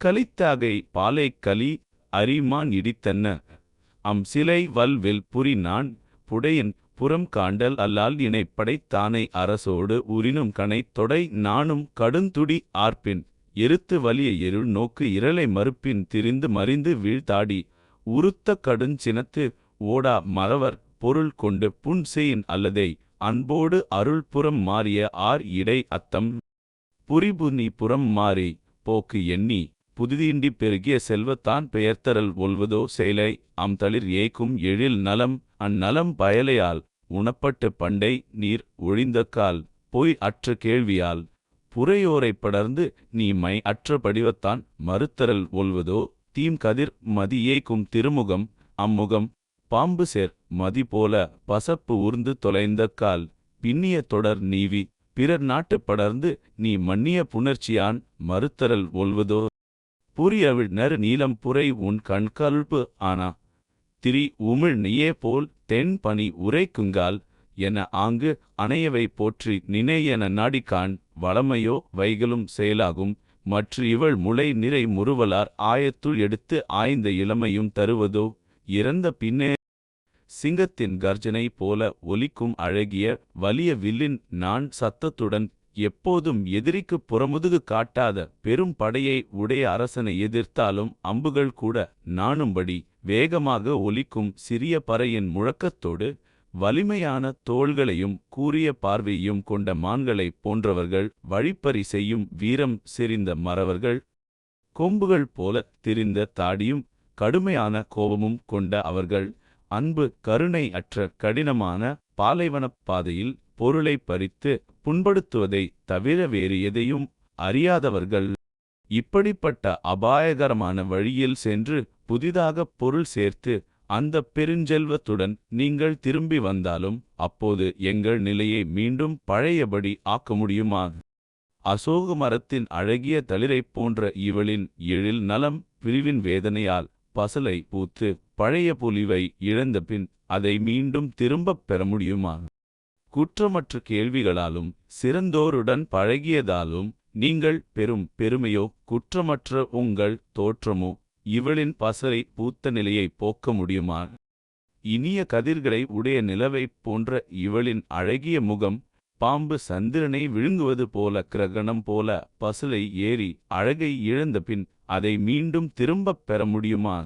கலித்தாகை பாலை கலி அரிமான் இடித்தன்ன? அம் சிலை வல்வில் புரி நான் புடையன் புறம் காண்டல் அல்லால் இணைப்படைத் தானை அரசோடு உரினும் கனை தொடை நானும் கடுந்துடி ஆர்ப்பின் எருத்து வலிய எருள் நோக்கு இரலை மறுப்பின் திரிந்து மறிந்து வீழ்த்தாடி உருத்த கடுஞ்சினத்து ஓடா மறவர் பொருள் கொண்டு புன் செய்யின் அல்லதை அன்போடு அருள் புறம் மாறிய ஆர் இடை அத்தம் புரிபுனி புறம் மாறி போக்கு எண்ணி புதிதீண்டி பெருகிய செல்வத்தான் பெயர்த்தரல் ஒல்வதோ செயலை அம் தளிர் எழில் நலம் அந்நலம் பயலையால் உணப்பட்டு பண்டை நீர் ஒழிந்தக்கால் பொய் அற்ற கேள்வியால் புறையோரைப் படர்ந்து நீ மை அற்ற படிவத்தான் மறுத்தரல் ஒல்வதோ தீம் கதிர் மதி ஏய்க்கும் திருமுகம் அம்முகம் பாம்பு சேர் மதி போல பசப்பு ஊர்ந்து தொலைந்த கால் பின்னிய தொடர் நீவி பிறர் நாட்டுப் படர்ந்து நீ மன்னிய புணர்ச்சியான் மறுத்தரல் ஒல்வதோ புரியவிழ் நறு நீலம் புரை உன் கண்கல்பு ஆனா. திரி உமிழ் நீயே போல் தென் பனி உரைக்குங்கால் என ஆங்கு அணையவை போற்றி நினை என நாடிக்கான் வளமையோ வைகளும் செயலாகும். மற்ற இவள் முளை நிறை முறுவலார் ஆயத்துள் எடுத்து ஆய்ந்த இளமையும் தருவதோ இறந்த பின்னே. சிங்கத்தின் கர்ஜனை போல ஒலிக்கும் அழகிய வலிய வில்லின் நான் சத்தத்துடன் எப்போதும் எதிரிக்குப் புறமுதுகு காட்டாத பெரும் படையை உடைய அரசனை எதிர்த்தாலும் அம்புகள் கூட நாணும்படி வேகமாக ஒலிக்கும் சிறிய பறையின் முழக்கத்தோடு வலிமையான தோள்களையும் கூரிய பார்வையும் கொண்ட மான்களைப் போன்றவர்கள் வழிப்பறி செய்யும் வீரம் செறிந்த மறவர்கள் கொம்புகள் போல திரிந்த தாடியும் கடுமையான கோபமும் கொண்ட அவர்கள் அன்பு கருணை அற்ற கடினமான பாலைவனப் பாதையில் பொருளை பறித்து புண்படுத்துவதை தவிர வேறு எதையும் அறியாதவர்கள். இப்படிப்பட்ட அபாயகரமான வழியில் சென்று புதிதாக பொருள் சேர்த்து அந்த பெருஞ்செல்வத்துடன் நீங்கள் திரும்பி வந்தாலும் அப்போது எங்கள் நிலையை மீண்டும் பழையபடி ஆக்க முடியுமா? அசோக மரத்தின் அழகிய தளிரைப் போன்ற இவளின் எழில் நலம் பிரிவின் வேதனையால் பசலை பூத்து பழைய பொலிவை இழந்தபின் அதை மீண்டும் திரும்பப் பெற முடியுமா? குற்றமற்ற கேள்விகளாலும் சிறந்தோருடன் பழகியதாலும் நீங்கள் பெரும் பெருமையோ குற்றமற்ற உங்கள் தோற்றமோ இவளின் பசலை பூத்த நிலையை போக்க முடியுமா? இனிய கதிர்களை உடைய நிலவைப் போன்ற இவளின் அழகிய முகம் பாம்பு சந்திரனை விழுங்குவது போல கிரகணம் போல பசலை ஏறி அழகை இழந்தபின் அதை மீண்டும் திரும்பப் பெற முடியுமா?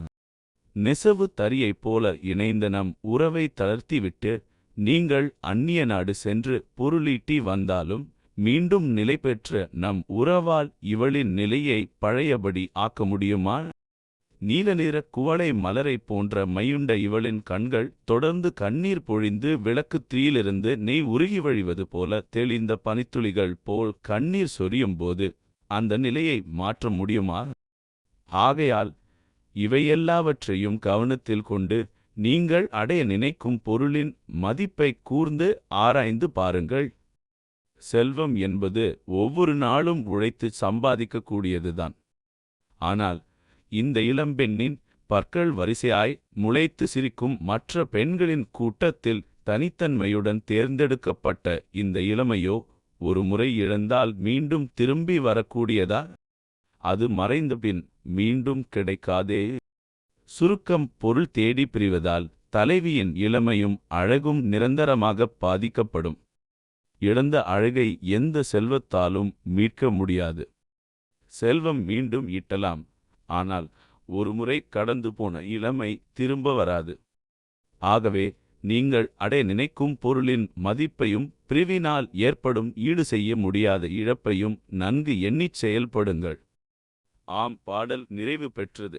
நெசவு தரியைப் போல இணைந்த நம் உறவை தளர்த்திவிட்டு நீங்கள் அந்நிய நாடு சென்று பொருளீட்டி வந்தாலும் மீண்டும் நிலை பெற்ற நம் உறவால் இவளின் நிலையை பழையபடி ஆக்க முடியுமா? நீல நிற குவளை மலரைப் போன்ற மையுண்ட இவளின் கண்கள் தொடர்ந்து கண்ணீர் பொழிந்து விளக்குத் தீயிலிருந்து நெய் உருகி வழிவது போல தெளிந்த பனித்துளிகள் போல் கண்ணீர் சொரியும்போது அந்த நிலையை மாற்ற முடியுமா? ஆகையால் இவையெல்லாவற்றையும் கவனத்தில் கொண்டு நீங்கள் அடைய நினைக்கும் பொருளின் மதிப்பை கூர்ந்து ஆராய்ந்து பாருங்கள். செல்வம் என்பது ஒவ்வொரு நாளும் உழைத்து சம்பாதிக்கக்கூடியதுதான். ஆனால் இந்த இளம்பெண்ணின் பற்கள் வரிசையாய் முளைத்து சிரிக்கும் மற்ற பெண்களின் கூட்டத்தில் தனித்தன்மையுடன் தேர்ந்தெடுக்கப்பட்ட இந்த இளமையோ ஒரு முறை இழந்தால் மீண்டும் திரும்பி வரக்கூடியதா? அது மறைந்தபின் மீண்டும் கிடைக்காதே. சுருக்கம் பொருள் தேடி பிரிவதால் தலைவியின் இளமையும் அழகும் நிரந்தரமாக பாதிக்கப்படும். இழந்த அழகை எந்த செல்வத்தாலும் மீட்க முடியாது. செல்வம் மீண்டும் ஈட்டலாம். ஆனால் ஒருமுறை கடந்து போன இளமை திரும்ப வராது. ஆகவே நீங்கள் அடைய நினைக்கும் பொருளின் மதிப்பையும் பிரிவினால் ஏற்படும் ஈடு செய்ய முடியாத இழப்பையும் நன்கு எண்ணிச் செயல்படுங்கள். ஆம் பாடல் நிறைவு பெற்றது.